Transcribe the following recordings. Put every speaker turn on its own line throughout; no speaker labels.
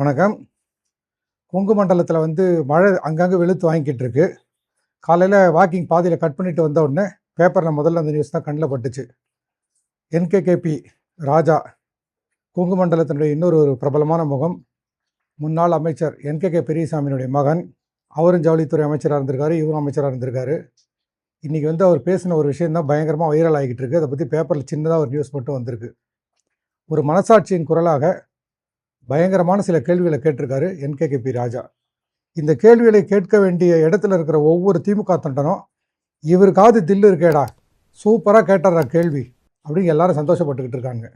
வணக்கம். கொங்கு மண்டலத்தில் வந்து மழை அங்கங்கே வெளுத்து வாங்கிக்கிட்டு இருக்கு காலையில் வாக்கிங் பாதியில் கட் பண்ணிட்டு வந்த உடனே பேப்பரில் முதல்ல அந்த நியூஸ் தான் கண்ணில் பட்டுச்சு. என்கேகேபி ராஜா கொங்கு மண்டலத்தினுடைய இன்னொரு ஒரு பிரபலமான முகம் முன்னாள் அமைச்சர் என்கேகே பெரியசாமியினுடைய மகன் அவரும் ஜவுளித்துறை அமைச்சராக இருந்திருக்காரு இவரும் அமைச்சராக இருந்திருக்காரு. இன்றைக்கி வந்து அவர் பேசின ஒரு விஷயம் தான் பயங்கரமாக வைரல் ஆகிக்கிட்டு இருக்கு அதை பற்றி பேப்பரில் சின்னதாக ஒரு நியூஸ் மட்டும் வந்திருக்கு. ஒரு மனசாட்சியின் குரலாக பயங்கரமான சில கேள்விகளை கேட்டிருக்காரு என்கேகேபி ராஜா. இந்த கேள்விகளை கேட்க வேண்டிய இடத்துல இருக்கிற ஒவ்வொரு திமுக தொண்டனும் இவருக்காவது தில்லு இருக்கேடா சூப்பராக கேட்டுறா கேள்வி அப்படின்னு எல்லாரும் சந்தோஷப்பட்டுக்கிட்டு இருக்காங்க.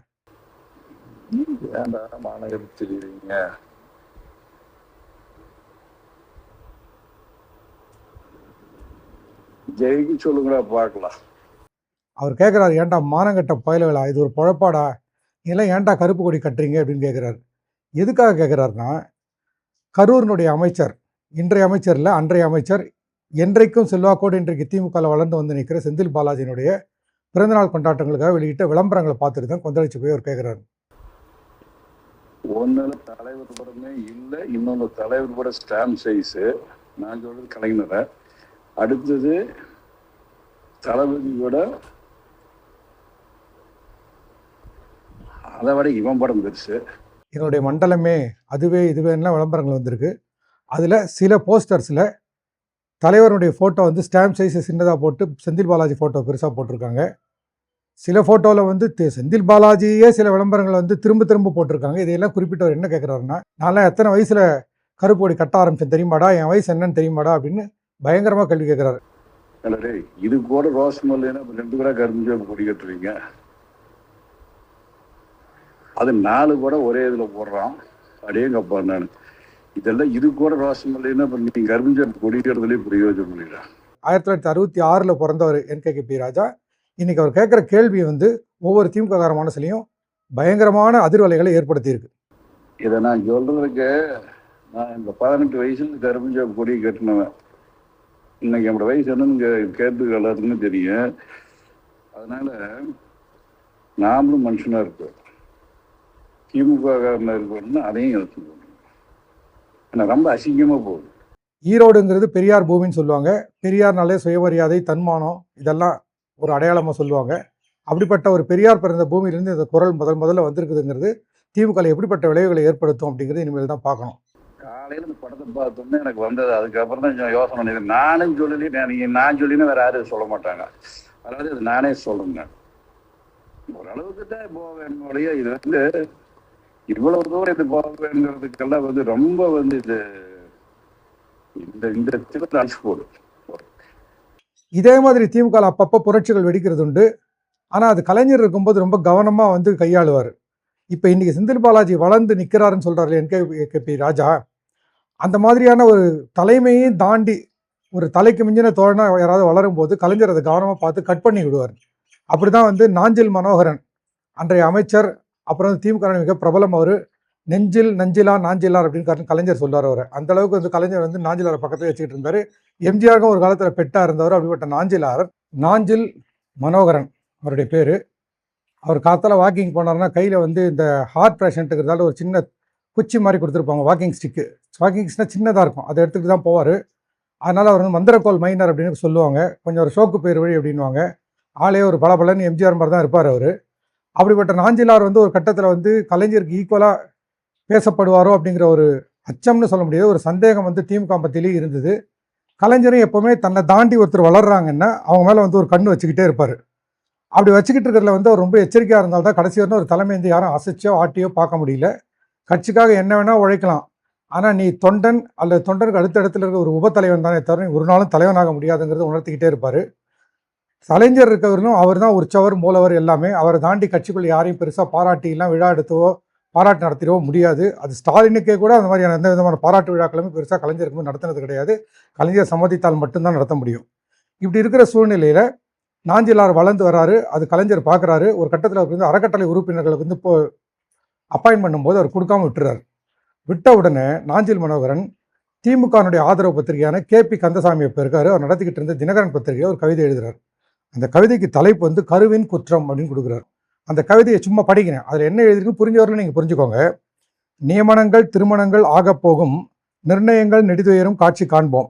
ஜெயிக்க சொல்லுங்கடா பார்க்கலாம்.
அவர் கேட்குறாரு ஏன்டா மானங்கட்ட பயலுகளா இது ஒரு பொழப்பாடா நீலாம் ஏன்டா கருப்பு கொடி கட்டுறீங்க? அப்படின்னு கேட்குறாரு எதுக்காக கேட்குறாருன்னா கரூரினுடைய அமைச்சர் இன்றைய அமைச்சர் இல்லை அன்றைய அமைச்சர் என்றைக்கும் செல்வாக்கோடு இன்றைக்கு திமுகவில் வளர்ந்து வந்து நிற்கிற செந்தில் பாலாஜியினுடைய பிறந்தநாள் கொண்டாட்டங்களுக்காக வெளியிட்ட விளம்பரங்களை பார்த்துட்டு தான் கொந்தளிச்சு போய் அவர் கேட்குறாரு
ஒன்னுல தலைவர் படமே இல்லை இன்னொன்று தலைவர் பட ஸ்டாம்ப் சைஸ் நான் சொல்றது கலைஞரை. அடுத்தது தளபதியோட அதை விட இவன் படம் பெருசு.
என்னுடைய மண்டலமே அதுவே இதுவேலாம் விளம்பரங்கள் வந்திருக்கு. அதில் சில போஸ்டர்ஸில் தலைவருடைய ஃபோட்டோ வந்து ஸ்டாம்ப் சைஸ் சின்னதாக போட்டு செந்தில் பாலாஜி ஃபோட்டோ பெருசாக போட்டிருக்காங்க. சில ஃபோட்டோவில் வந்து செந்தில் பாலாஜியே சில விளம்பரங்களை வந்து திரும்ப திரும்ப போட்டிருக்காங்க. இதையெல்லாம் குறிப்பிட்டவர் என்ன கேட்குறாருன்னா நான்லாம் எத்தனை வயசில் கருப்பு ஒடி கட்ட ஆரம்பிச்சேன் தெரியுமாடா? என் வயசு என்னன்னு தெரியுமாடா? அப்படின்னு பயங்கரமாக கேள்வி கேட்குறாரு
இது கூட ரோஸ் இல்லைன்னா ரெண்டு கூட கரும்பு கொடி கட்டுறீங்க. அது நாலு கூட ஒரே இதுல போடுறான். அடேங்கப்பா நான். இதெல்லாம் இது கூட ரோசம் இல்லைன்னா இப்ப நீங்க கரும்பு கொடி கட்டுறதுலயே பிரயோஜனம் இல்லையா
ஆயிரத்தி தொள்ளாயிரத்தி அறுபத்தி ஆறில் பிறந்தவர் என்கேகே ராஜா. இன்னைக்கு அவர் கேட்குற கேள்வி வந்து ஒவ்வொரு திமுக மனசுலையும் பயங்கரமான அதிர்வலைகளை ஏற்படுத்தியிருக்கு.
இதை நான் சொல்றதுக்கு நான் இந்த பதினெட்டு வயசுல கரும்பு கொடி கட்டினவன். இன்னைக்கு என்னோட வயசு என்னன்னு கே- கேட்டு எல்லாருக்குமே தெரியும். அதனால நாமளும் மனுஷனா இருக்கோம் திமுக காரனா இருக்கணும்னு அதையும் யோசிக்கணும் ஏன்னா ரொம்ப அசிங்கமா போகுது.
ஈரோடுங்கிறது பெரியார் பூமின்னு சொல்லுவாங்க. பெரியார்னாலே சுயமரியாதை தன்மானம் இதெல்லாம் ஒரு அடையாளமாக சொல்லுவாங்க. அப்படிப்பட்ட ஒரு பெரியார் பிறந்த பூமியிலேருந்து இந்த குரல் முதல் முதல்ல வந்திருக்குதுங்கிறது திமுக எப்படிப்பட்ட விளைவுகளை ஏற்படுத்தும் அப்படிங்கிறது இனிமேல் தான் பார்க்கணும்.
காலையில இந்த படத்தை பார்த்தோன்னே எனக்கு வந்தது அதுக்கப்புறம் தான் கொஞ்சம் யோசனை பண்ணி நானும் சொல்லி நீங்க நான் சொல்லினா வேற யாரும் சொல்ல மாட்டாங்க. அதாவது இது நானே சொல்லுங்க ஓரளவுக்கு தான் ஒழிய இது வந்து இவ்வளவு தூரம் இது போவேங்கிறதுக்கெல்லாம் வந்து ரொம்ப வந்து இது இந்த இந்த இடத்துல போடு.
இதே மாதிரி திமுக அப்பப்போ புரட்சிகள் வெடிக்கிறது உண்டு. ஆனால் அது கலைஞர் இருக்கும்போது ரொம்ப கவனமாக வந்து கையாளுவார். இப்போ இன்னைக்கு செந்தில் பாலாஜி வளர்ந்து நிற்கிறாருன்னு சொல்கிறாரு பி ராஜா. அந்த மாதிரியான ஒரு தலைமையும் தாண்டி ஒரு தலைக்கு மிஞ்சின தோழனா யாராவது வளரும் போது கலைஞர் அதை கவனமாக பார்த்து கட் பண்ணி விடுவார். அப்படி தான் வந்து நாஞ்சில் மனோகரன் அன்றைய அமைச்சர் அப்புறம் திமுக மிக பிரபலம் அவர். நெஞ்சில் நஞ்சிலா நாஞ்சிலார் அப்படின்னு கலைஞர் சொல்லுவார் அவர். அந்த அளவுக்கு வந்து கலைஞர் வந்து நாஞ்சிலார பக்கத்தில் வச்சுக்கிட்டு இருந்தார். எம்ஜிஆருக்கும் ஒரு காலத்தில் பெட்டாக இருந்தவர் அப்படிப்பட்ட நாஞ்சிலார். நாஞ்சில் மனோகரன் அவருடைய பேர். அவர் காத்தால வாக்கிங் போனார்னா கையில் வந்து இந்த ஹார்ட் பேஷண்ட்டுங்கிறதால ஒரு சின்ன குச்சி மாதிரி கொடுத்துருப்பாங்க வாக்கிங் ஸ்டிக்கு வாக்கிங் ஸ்டிக்னா சின்னதாக இருக்கும். அதை எடுத்துகிட்டு தான் போவார். அதனால் அவர் வந்து மந்திரக்கோல் மைனர் அப்படின்னு சொல்லுவாங்க. கொஞ்சம் ஒரு ஷோக்கு பேர் வழி அப்படின்வாங்க ஆளே ஒரு பளபளன்னு எம்ஜிஆர் மாதிரி தான் இருப்பார் அவர். அப்படிப்பட்ட நாஞ்சிலார் வந்து ஒரு கட்டத்தில் வந்து கலைஞருக்கு ஈக்குவலாக பேசப்படுவாரோ அப்படிங்கிற ஒரு அச்சம்னு சொல்ல முடியாது. ஒரு சந்தேகம் வந்து திமுக பத்திலேயே இருந்தது. கலைஞரும் எப்போவுமே தன்னை தாண்டி ஒருத்தர் வளர்றாங்கன்னா அவங்க மேலே வந்து ஒரு கண்ணு வச்சுக்கிட்டே இருப்பார். அப்படி வச்சுக்கிட்டு இருக்கிறதுல வந்து அவர் ரொம்ப எச்சரிக்கையாக இருந்தால் தான் கடைசி வரணும் ஒரு தலைமை வந்து யாரும் அசைச்சோ ஆட்டியோ பார்க்க முடியல. கட்சிக்காக என்ன வேணால் உழைக்கலாம். ஆனால் நீ தொண்டன் அல்லது தொண்டனுக்கு அடுத்த இடத்துல இருக்கிற ஒரு உபத்தலைவன் தானே தவிர ஒரு நாளும் தலைவனாக முடியாதுங்கிறத உணர்த்திக்கிட்டே இருப்பார். சலைஞர் இருக்கவர்களும் அவர் தான் உற்சவர் மூலவர் எல்லாமே. அவரை தாண்டி கட்சிக்குள்ளே யாரையும் பெருசாக பாராட்டிலாம் விழா எடுத்தவோ பாராட்டு நடத்திடவோ முடியாது. அது ஸ்டாலினுக்கே கூட அந்த மாதிரியான எந்த விதமான பாராட்டு விழாக்களுமே பெருசாக கலைஞருக்கு நடத்தினது கிடையாது. கலைஞர் சம்மதித்தால் மட்டும்தான் நடத்த முடியும். இப்படி இருக்கிற சூழ்நிலையில் நாஞ்சிலார் வளர்ந்து வராரு அது கலைஞர் பார்க்குறாரு ஒரு கட்டத்தில் அவர் வந்து அறக்கட்டளை உறுப்பினர்களுக்கு வந்து இப்போ அப்பாயின்ட் பண்ணும்போது அவர் கொடுக்காம விட்டுறாரு. விட்ட உடனே நாஞ்சில் மனோகரன் திமுகனுடைய ஆதரவு பத்திரிகையான கேபி கந்தசாமி இப்போ இருக்காரு. அவர் நடத்திக்கிட்டு இருந்த தினகரன் பத்திரிகையை ஒரு கவிதை எழுதுறாரு. அந்த கவிதைக்கு தலைப்பு வந்து கருவின் குற்றம் அப்படின்னு கொடுக்குறாரு. அந்த கவிதையை சும்மா படிக்கிறேன். அதில் என்ன எழுதிருக்கு புரிஞ்சவர்கள் நீங்கள் புரிஞ்சுக்கோங்க. நியமனங்கள் திருமணங்கள் ஆகப் போகும் நிர்ணயங்கள் நெடுதுயரும் காட்சி காண்போம்.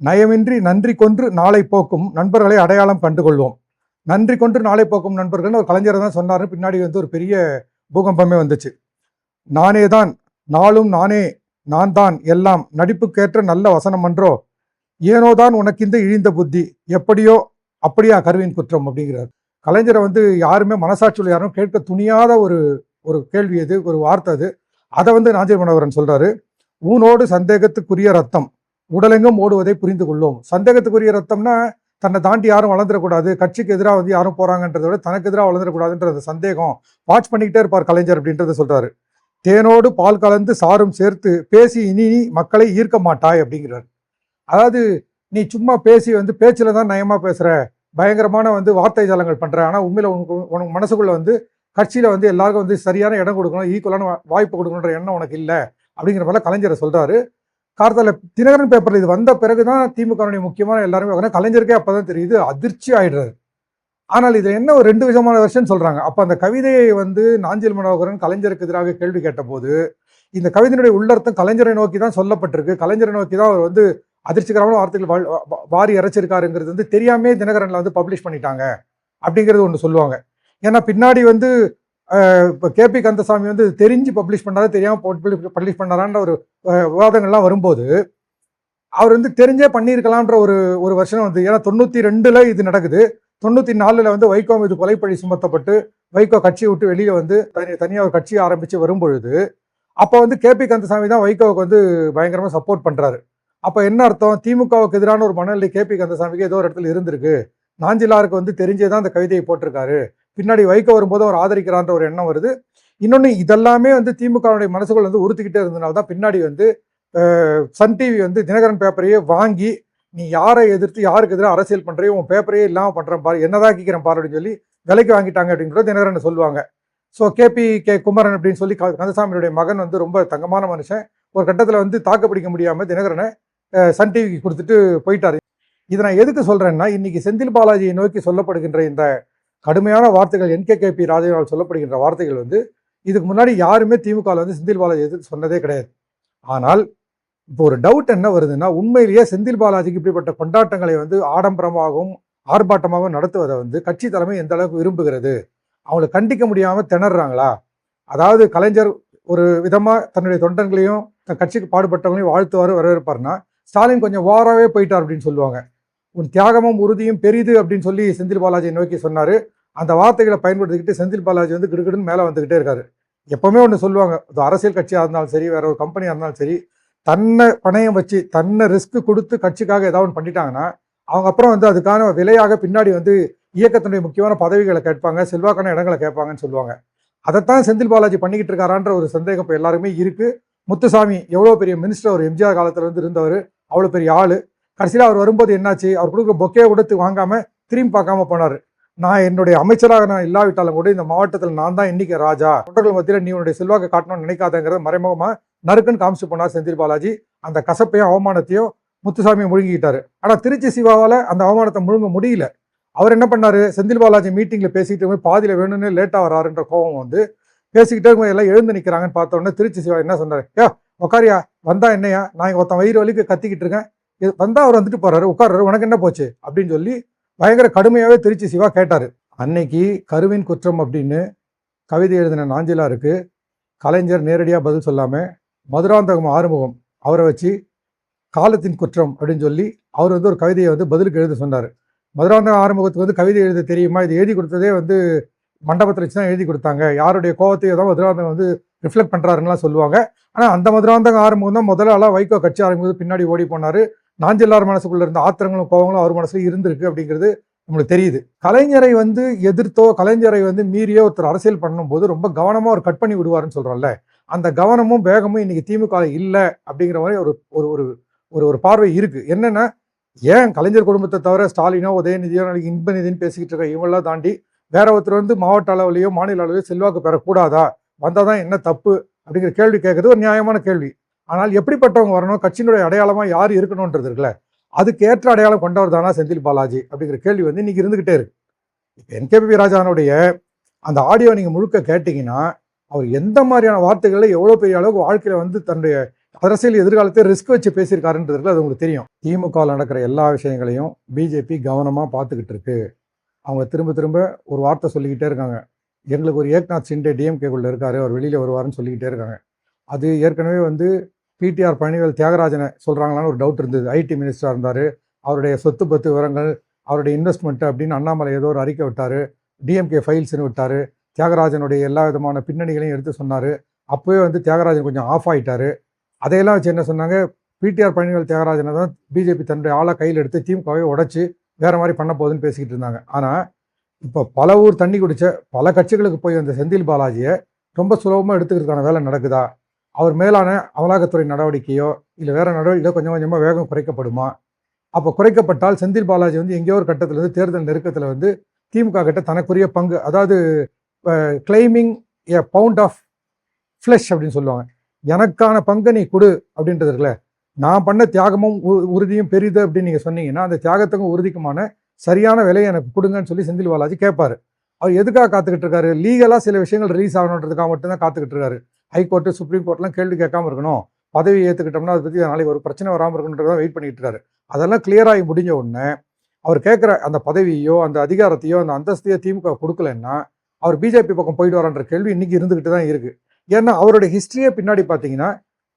நயமின்றி நன்றி கொன்று நாளை போக்கும் நண்பர்களை அடையாளம் கண்டுகொள்வோம் நன்றி கொன்று நாளை போக்கும் நண்பர்கள்னு ஒரு கலைஞர் தான் சொன்னார் பின்னாடி வந்து ஒரு பெரிய பூகம்பமே வந்துச்சு. நானே தான் நாளும் நானே நான் தான் எல்லாம் நடிப்புக்கேற்ற நல்ல வசனம் அன்றோ? ஏனோதான் உனக்கு இந்த இழிந்த புத்தி? எப்படியோ அப்படியா கருவின் குற்றம் அப்படிங்கிறார். கலைஞரை வந்து யாருமே மனசாட்சியில் யாரும் கேட்க துணியாத ஒரு ஒரு கேள்வி அது ஒரு வார்த்தை அது. அதை வந்து நாஞ்சில் மனோகரன் சொல்றாரு. ஊனோடு சந்தேகத்துக்குரிய ரத்தம். உடலெங்கும் ஓடுவதை புரிந்து கொள்ளும். சந்தேகத்துக்குரிய ரத்தம்னா தன்னை தாண்டி யாரும் வளர்ந்துடக்கூடாது கட்சிக்கு எதிராக வந்து யாரும் போறாங்கன்றத விட தனக்கு எதிராக வளர்ந்துடக்கூடாதுன்ற அந்த சந்தேகம் வாட்ச் பண்ணிக்கிட்டே இருப்பார் கலைஞர் அப்படின்றத சொல்றாரு. தேனோடு பால் கலந்து சாரும் சேர்த்து பேசி இனி மக்களை ஈர்க்க மாட்டாய் அப்படிங்கிறார். அதாவது நீ சும்மா பேசி வந்து பேச்சில் தான் நயமாக பேசுகிற பயங்கரமான வந்து வார்த்தை ஜாலங்கள் பண்ணுற ஆனால் உண்மையில் உனக்கு உனக்கு மனசுக்குள்ளே வந்து கட்சியில் வந்து எல்லாருக்கும் வந்து சரியான இடம் கொடுக்கணும் ஈக்குவலான வாய்ப்பு கொடுக்கணுன்ற எண்ணம் உனக்கு இல்லை அப்படிங்கிற போல கலைஞரை சொல்கிறாரு கார்த்தால தினகரன் பேப்பரில் இது வந்த பிறகு தான் திமுகவுடைய முக்கியமான எல்லாருமே உடனே கலைஞருக்கே அப்பதான் தெரியுது அதிர்ச்சி ஆயிடுறாரு. ஆனால் இதில் என்ன ஒரு ரெண்டு விதமான வெர்ஷன் சொல்கிறாங்க அப்போ அந்த கவிதையை வந்து நாஞ்சில் மனோகரன் கலைஞருக்கு எதிராக கேள்வி கேட்டபோது இந்த கவிதையினுடைய உள்ளர்த்தம் கலைஞரை நோக்கி தான் சொல்லப்பட்டிருக்கு. கலைஞரை நோக்கி தான் அவர் வந்து அதிர்ச்சிகரமான வார்த்தைகள் வா- வாரி இறைச்சிருக்காருங்கிறது வந்து தெரியாமே தினகரனில் வந்து பப்ளிஷ் பண்ணிட்டாங்க அப்படிங்கிறது ஒன்று சொல்லுவாங்க. ஏன்னா பின்னாடி வந்து இப்போ கேபி கந்தசாமி வந்து தெரிஞ்சு பப்ளிஷ் பண்ணாரா தெரியாமல் பப்ளிஷ் பண்ணாரான்ற ஒரு விவாதங்கள்லாம் வரும்போது அவர் வந்து தெரிஞ்சே பண்ணியிருக்கலான்ற ஒரு ஒரு வருஷம் வந்து ஏன்னா தொண்ணூற்றி ரெண்டில் இது நடக்குது. தொண்ணூற்றி நாலில் வந்து வைகோ மீது கொலைப்பழி சுமத்தப்பட்டு வைகோ கட்சியை விட்டு வெளியே வந்து தனி தனியாக ஒரு கட்சியை ஆரம்பித்து வரும்பொழுது அப்போ வந்து கேபி கந்தசாமி தான் வைகோவுக்கு வந்து பயங்கரமாக சப்போர்ட் பண்ணுறாரு அப்போ என்ன அர்த்தம்? திமுகவுக்கு எதிரான ஒரு மனநிலை கேபி கந்தசாமிக்கு ஏதோ ஒரு இடத்துல இருந்திருக்கு. நாஞ்சிலாருக்கு வந்து தெரிஞ்சே தான் அந்த கவிதையை போட்டிருக்காரு. பின்னாடி வைக்க வரும்போது அவர் ஆதரிக்கிறான்ற ஒரு எண்ணம் வருது. இன்னொன்று இதெல்லாமே வந்து திமுகவுடைய மனசுகள் வந்து உறுத்திக்கிட்டே இருந்தனால தான் பின்னாடி வந்து சன் டிவி வந்து தினகரன் பேப்பரையே வாங்கி நீ யாரை எதிர்த்து யாருக்கு எதிராக அரசியல் பண்ணுறையோ உன் பேப்பரையே இல்லாம பண்ணுறேன் பாரு என்னதான் கேட்குறேன் பாரு அப்படின்னு சொல்லி விலைக்கு வாங்கிட்டாங்க அப்படின்றத தினகரன் சொல்லுவாங்க. ஸோ கேபி கே குமரன் அப்படின்னு சொல்லி க- கந்தசாமியுடைய மகன் வந்து ரொம்ப தங்கமான மனுஷன். ஒரு கட்டத்தில் வந்து தாக்கு பிடிக்க முடியாமல் தினகரனை சன் டிவிக்கு கொடுத்துட்டு போயிட்டாரு. இதை நான் எதுக்கு சொல்கிறேன்னா இன்றைக்கி செந்தில் பாலாஜியை நோக்கி சொல்லப்படுகின்ற இந்த கடுமையான வார்த்தைகள் என்கேகேபி ராஜாவால் சொல்லப்படுகின்ற வார்த்தைகள் வந்து இதுக்கு முன்னாடி யாருமே திமுகவில் வந்து செந்தில் பாலாஜி எதிர்த்து சொன்னதே கிடையாது. ஆனால் இப்போ ஒரு டவுட் என்ன வருதுன்னா உண்மையிலேயே செந்தில் பாலாஜிக்கு இப்படிப்பட்ட கொண்டாட்டங்களை வந்து ஆடம்பரமாகவும் ஆர்ப்பாட்டமாகவும் நடத்துவதை வந்து கட்சி தலைமை எந்த அளவுக்கு விரும்புகிறது? அவங்களை கண்டிக்க முடியாமல் திணறாங்களா? அதாவது கலைஞர் ஒரு விதமாக தன்னுடைய தொண்டர்களையும் தன் கட்சிக்கு பாடுபட்டவங்களையும் வாழ்த்துவாரு வரவேற்பார்னா ஸ்டாலின் கொஞ்சம் வாராவே போயிட்டார் அப்படின்னு சொல்லுவாங்க. உன் தியாகமும் உறுதியும் பெரிது அப்படின்னு சொல்லி செந்தில் பாலாஜியை நோக்கி சொன்னார். அந்த வார்த்தைகளை பயன்படுத்திக்கிட்டு செந்தில் பாலாஜி வந்து கிடுகிடுன்னு மேலே வந்துகிட்டே இருக்காரு. எப்போவுமே ஒன்று சொல்லுவாங்க அது அரசியல் கட்சியாக இருந்தாலும் சரி வேற ஒரு கம்பெனியாக இருந்தாலும் சரி தன்னை பணையம் வச்சு தன்னை ரிஸ்க் கொடுத்து கட்சிக்காக ஏதாவது ஒன்று பண்ணிட்டாங்கன்னா அவங்க அப்புறம் வந்து அதுக்கான விலையாக பின்னாடி வந்து இயக்கத்தினுடைய முக்கியமான பதவிகளை கேட்பாங்க செல்வாக்கான இடங்களை கேட்பாங்கன்னு சொல்லுவாங்க. அதைத்தான் செந்தில் பாலாஜி பண்ணிக்கிட்டு இருக்காரான்ற ஒரு சந்தேகம் இப்போ எல்லாருமே இருக்குது முத்துசாமி எவ்வளோ பெரிய மினிஸ்டர் ஒரு எம்ஜிஆர் காலத்தில் வந்து இருந்தவர். அவ்வளோ பெரிய ஆளு. கடைசியில் அவர் வரும்போது என்னாச்சு? அவர் கொடுக்குற பொக்கே கொடுத்து வாங்காமல் திரும்பி பார்க்காம போனார். நான் என்னுடைய அமைச்சராக நான் இல்லாவிட்டாலும் கூட இந்த மாவட்டத்தில் நான் தான் இன்னைக்கு ராஜா. தொண்டர்கள் மத்தியில் நீ உன்னுடைய செல்வாக்கு காட்டணும்னு நினைக்காதங்கிறத மறைமுகமாக நறுக்குன்னு காமிச்சு போனார் செந்தில் பாலாஜி. அந்த கசப்பையும் அவமானத்தையும் முத்துசாமி முழுங்கிக்கிட்டாரு. ஆனால் திருச்சி சிவாவால் அந்த அவமானத்தை முழுங்க முடியல. அவர் என்ன பண்ணார்? செந்தில் பாலாஜி மீட்டிங்கில் பேசிக்கிட்டு போய் பாதியில் வேணும்னு லேட்டாக வராருன்ற கோபம் வந்து பேசிக்கிட்டே எல்லாம் எழுந்து நிற்கிறாங்கன்னு பார்த்தோன்னே திருச்சி சிவா என்ன சொன்னார்? ஏ உக்காரியா? வந்தா என்னையா? நான் இங்க ஒருத்தன் வயிறு வலிக்கு கத்திக்கிட்டு இருக்கேன். இது வந்தா அவர் வந்துட்டு போறாரு. உட்கார்றாரு உனக்கு என்ன போச்சு? அப்படின்னு சொல்லி பயங்கர கடுமையாவே திருச்சி சிவா கேட்டாரு. அன்னைக்கு கருவின் குற்றம் அப்படின்னு கவிதை எழுதின நாஞ்சிலாருக்கு கலைஞர் நேரடியாக பதில் சொல்லாம மதுராந்தகம் ஆறுமுகம் அவரை வச்சு காலத்தின் குற்றம் அப்படின்னு சொல்லி அவர் வந்து ஒரு கவிதையை வந்து பதிலுக்கு எழுத சொன்னார். மதுராந்தகம் ஆறுமுகத்துக்கு வந்து கவிதை எழுத தெரியுமா? இது எழுதி கொடுத்ததே வந்து மண்டபத்தில் வச்சு தான் எழுதி கொடுத்தாங்க. யாருடைய கோபத்தையோ தான் மதுராந்தகம் வந்து ரிஃப்ளெக்ட் பண்ணுறாருன்னுலாம் சொல்லுவாங்க. ஆனால் அந்த மதுராந்தகம் ஆறுமுகம் தான் முதல்ல ஆளாக வைகோ கட்சி ஆரம்பிக்கும் பின்னாடி ஓடி போனார். நாஞ்சில்லார் மனசுக்குள்ள இருந்த ஆத்திரங்களும் கோவங்களும் அவர் மனசில் இருந்திருக்கு அப்படிங்கிறது நம்மளுக்கு தெரியுது. கலைஞரை வந்து எதிர்த்தோ கலைஞரை வந்து மீறியோ ஒருத்தர் அரசியல் பண்ணும்போது ரொம்ப கவனமாக ஒரு கட் பண்ணி விடுவாருன்னு சொல்கிறோம்ல அந்த கவனமும் வேகமும் இன்னைக்கு திமுக இல்லை அப்படிங்கிற மாதிரி ஒரு ஒரு ஒரு ஒரு ஒரு பார்வை இருக்குது என்னென்னா ஏன் கலைஞர் குடும்பத்தை தவிர ஸ்டாலினோ உதயநிதியோ நாளைக்கு இன்ப நிதின்னு பேசிக்கிட்டு இருக்க இவங்களாம் தாண்டி வேற ஒருத்தர் வந்து மாவட்ட அளவுலையோ மாநில அளவிலையோ செல்வாக்கு பெறக்கூடாதா? வந்தால் தான் என்ன தப்பு அப்படிங்கிற கேள்வி கேட்குறது ஒரு நியாயமான கேள்வி. ஆனால் எப்படிப்பட்டவங்க வரணும் கட்சியினுடைய அடையாளமாக யார் இருக்கணுன்றது இருக்குல்ல அதுக்கு ஏற்ற அடையாளம் கொண்டவர் தானா செந்தில் பாலாஜி அப்படிங்கிற கேள்வி வந்து இன்றைக்கி இருந்துக்கிட்டே இருக்கு. இப்போ என்கேபி ராஜானுடைய அந்த ஆடியோ நீங்கள் முழுக்க கேட்டிங்கன்னா அவர் எந்த மாதிரியான வார்த்தைகளில் எவ்வளோ பெரிய அளவுக்கு வாழ்க்கையில் வந்து தன்னுடைய அரசியல் எதிர்காலத்தை ரிஸ்க் வச்சு பேசியிருக்காருன்றதுல அது உங்களுக்கு தெரியும். திமுகவில் நடக்கிற எல்லா விஷயங்களையும் பிஜேபி கவனமாக பார்த்துக்கிட்டு இருக்கு. அவங்க திரும்ப திரும்ப ஒரு வார்த்தை சொல்லிக்கிட்டே இருக்காங்க. எங்களுக்கு ஒரு ஏக்நாத் சிண்டே டிஎம்கேக்குள்ளே இருக்காரு. அவர் வெளியில் வருவாருன்னு சொல்லிக்கிட்டே இருக்காங்க. அது ஏற்கனவே வந்து பிடிஆர் பழனிவேல் தியாகராஜனை சொல்கிறாங்களான்னு ஒரு டவுட் இருந்தது. ஐடி மினிஸ்டராக இருந்தார். அவருடைய சொத்து பத்து விவரங்கள் அவருடைய இன்வெஸ்ட்மெண்ட் அப்படின்னு அண்ணாமலை ஏதோ ஒரு அறிக்கை விட்டார். டிஎம்கே ஃபைல்ஸ்னு விட்டார். தியாகராஜனுடைய எல்லா விதமான பின்னணிகளையும் எடுத்து சொன்னார். அப்போவே வந்து தியாகராஜன் கொஞ்சம் ஆஃப் ஆகிட்டார் அதையெல்லாம் வச்சு என்ன சொன்னாங்க? பிடிஆர் பழனிவேல் தியாகராஜனை தான் பிஜேபி தன்னுடைய ஆளை கையில் எடுத்து திமுகவை உடச்சி வேறு மாதிரி பண்ண போகுதுன்னு பேசிக்கிட்டு இருந்தாங்க. ஆனால் இப்போ பல ஊர் தண்ணி குடிச்ச பல கட்சிகளுக்கு போய் வந்த செந்தில் பாலாஜியை ரொம்ப சுலபமாக எடுத்துக்கிறதுக்கான வேலை நடக்குதா? அவர் மேலான அமலாக்கத்துறை நடவடிக்கையோ இல்லை வேறு நடவடிக்கையோ கொஞ்சம் கொஞ்சமாக வேகம் குறைக்கப்படுமா? அப்போ குறைக்கப்பட்டால் செந்தில் பாலாஜி வந்து எங்கேயோ ஒரு கட்டத்தில் வந்து தேர்தல் நெருக்கத்தில் வந்து திமுக கிட்ட தனக்குரிய பங்கு அதாவது claiming a pound of flesh அப்படின்னு சொல்லுவாங்க. எனக்கான பங்கை நீ கொடு அப்படின்றது இருக்குல்ல. நான் பண்ண தியாகமும் உறுதியும் பெரிது அப்படின்னு நீங்கள் சொன்னீங்கன்னா அந்த தியாகத்துக்கும் உறுதிக்குமான சரியான விலையை எனக்கு கொடுங்கன்னு சொல்லி செந்தில் பாலாஜி கேட்பாரு. அவர் எதுக்காக காத்துக்கிட்டு இருக்காரு? லீகலாக சில விஷயங்கள் ரிலீஸ் ஆகணுன்றதுக்காக மட்டும்தான் காத்துக்கிட்டு இருக்காரு. ஹைகோர்ட்டு சுப்ரீம் கோர்ட்லாம் கேள்வி கேட்காம இருக்கணும். பதவி ஏற்றுக்கிட்டோம்னா அதை பற்றி நாளைக்கு ஒரு பிரச்சனை வராமல் இருக்கணுன்றதை வெயிட் பண்ணிட்டு இருக்காரு. அதெல்லாம் கிளியராகி முடிஞ்ச உடனே அவர் கேட்குற அந்த பதவியோ அந்த அதிகாரத்தையோ அந்த அந்தஸ்தையோ திமுக கொடுக்கலன்னா அவர் பிஜேபி பக்கம் போயிட்டு வரான்ற கேள்வி இன்னைக்கு இருந்துகிட்டு தான் இருக்குது ஏன்னா அவருடைய ஹிஸ்ட்ரியை பின்னாடி பார்த்தீங்கன்னா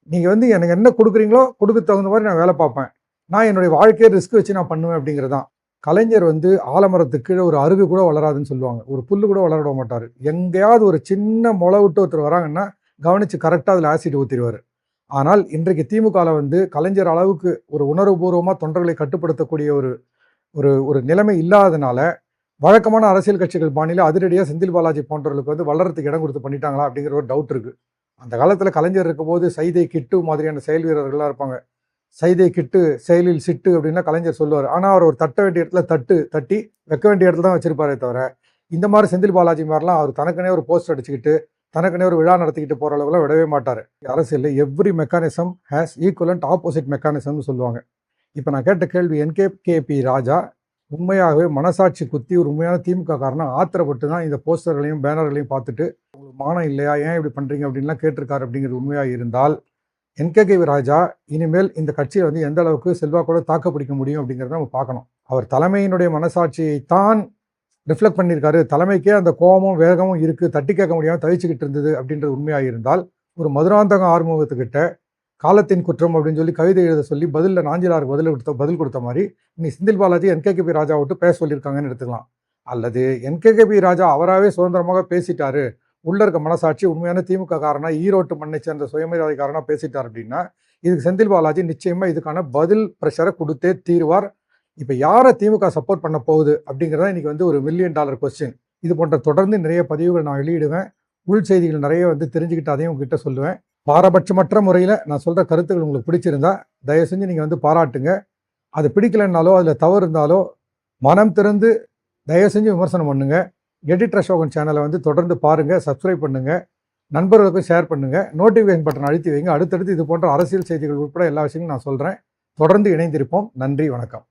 நீங்கள் வந்து எனக்கு என்ன கொடுக்குறீங்களோ கொடுக்க தகுந்த மாதிரி நான் வேலை பார்ப்பேன். நான் என்னுடைய வாழ்க்கையை ரிஸ்க் வச்சு நான் பண்ணுவேன் அப்படிங்கிறதான். கலைஞர் வந்து ஆலமரத்துக்கு கீழே ஒரு அருகு கூட வளராதுன்னு சொல்லுவாங்க. ஒரு புல்லு கூட வளர விட மாட்டார். எங்கேயாவது ஒரு சின்ன முளை விட்டு ஒருத்தர் வராங்கன்னா கவனித்து கரெக்டாக அதில் ஆசிட் ஊற்றிடுவார் ஆனால் இன்றைக்கு திமுகவில் வந்து கலைஞர் அளவுக்கு ஒரு உணர்வுபூர்வமாக தொண்டர்களை கட்டுப்படுத்தக்கூடிய ஒரு ஒரு ஒரு நிலைமை இல்லாதனால வழக்கமான அரசியல் கட்சிகள் பாணியில் அதிரடியாக செந்தில் பாலாஜி போன்றவர்களுக்கு வந்து வளர்றதுக்கு இடம் கொடுத்து பண்ணிட்டாங்களா அப்படிங்கிற ஒரு டவுட் இருக்குது அந்த காலத்தில் கலைஞர் இருக்கும்போது சைதை கிட்டு மாதிரியான செயல் வீரர்கள்லாம் இருப்பாங்க. சைதை கிட்டு செயலில் சிட்டு அப்படின்னா கலைஞர் சொல்லுவார். ஆனால் அவர் ஒரு தட்ட வேண்டிய இடத்துல தட்டு தட்டி வைக்க வேண்டிய இடத்துல தான் வச்சிருப்பாரே தவிர இந்த மாதிரி செந்தில் பாலாஜி மாதிரிலாம் அவர் தனக்குனே ஒரு போஸ்ட் அடிச்சுக்கிட்டு தனக்குனே ஒரு விழா நடத்திக்கிட்டு போகிற அளவுக்குலாம் விடவே மாட்டார். அரசியலில் every mechanism has equivalent opposite மெக்கானிசம்னு சொல்லுவாங்க. இப்போ நான் கேட்ட கேள்வி என்கேகேபி ராஜா உண்மையாகவே மனசாட்சி குத்தி ஒரு உண்மையான திமுக காரணம் ஆத்திரப்பட்டு தான் இந்த போஸ்டர்களையும் பேனர்களையும் பார்த்துட்டு உங்களுக்கு மானம் இல்லையா? ஏன் இப்படி பண்ணுறீங்க அப்படின்லாம் கேட்டிருக்காரு அப்படிங்கிறது உண்மையாக இருந்தால் என்கேகேவி ராஜா இனிமேல் இந்த கட்சியை வந்து எந்த அளவுக்கு செல்வாக்கோடு தாக்கு பிடிக்க முடியும் அப்படிங்கிறத நம்ம பார்க்கணும். அவர் தலைமையினுடைய மனசாட்சியை தான் ரிஃப்ளெக்ட் பண்ணியிருக்காரு. தலைமைக்கே அந்த கோபமும் வேகமும் இருக்குது தட்டி கேட்க முடியாமல் தவிச்சுக்கிட்டு இருந்தது அப்படின்றது உண்மையாக இருந்தால் ஒரு மதுராந்தகம் ஆறுமுகத்துக்கிட்ட காலத்தின் குற்றம் அப்படின்னு சொல்லி கவிதை எழுத சொல்லி பதிலில் நாஞ்சிலாருக்கு பதில் கொடுத்த பதில் கொடுத்த மாதிரி நீ செந்தில் பாலாஜி என்கேகேபி ராஜா விட்டு பேச சொல்லியிருக்காங்கன்னு எடுத்துக்கலாம். அல்லது என்கேகேபி ராஜா அவராகவே சுதந்திரமாக பேசிட்டாரு. உள்ள இருக்க மனசாட்சி உண்மையான திமுக காரனா ஈரோட்டு மண்ணை சேர்ந்த சுயமரியாதை காரனா பேசிட்டார் அப்படின்னா இதுக்கு செந்தில் பாலாஜி நிச்சயமா இதுக்கான பதில் ப்ரெஷரை கொடுத்தே தீர்வார். இப்போ யாரை திமுக சப்போர்ட் பண்ண போகுது அப்படிங்கிறத இன்னைக்கு வந்து ஒரு மில்லியன் டாலர் கொஸ்டின் இது போன்ற தொடர்ந்து நிறைய பதிவுகள் நான் வெளியிடுவேன். உள் செய்திகள் நிறைய வந்து தெரிஞ்சுக்கிட்டு அதையும் உங்ககிட்ட சொல்லுவேன். பாரபட்சமற்ற முறையில் நான் சொல்கிற கருத்துக்கள் உங்களுக்கு பிடிச்சிருந்தா தயவு செஞ்சு நீங்கள் வந்து பாராட்டுங்க. அது பிடிக்கலைன்னாலோ அதில் தவறு இருந்தாலோ மனம் திறந்து தயவு செஞ்சு விமர்சனம் பண்ணுங்கள் எடிட் அசோகன் சேனலை வந்து தொடர்ந்து பாருங்கள் சப்ஸ்கிரைப் பண்ணுங்கள் நண்பர்களுக்கும் ஷேர் பண்ணுங்கள் நோட்டிஃபிகேஷன் பட்டன் அழுத்தி வைங்க. அடுத்தடுத்து இது போன்ற அரசியல் செய்திகள் உட்பட எல்லா விஷயங்களும் நான் சொல்கிறேன் தொடர்ந்து இணைந்திருப்போம். நன்றி வணக்கம்.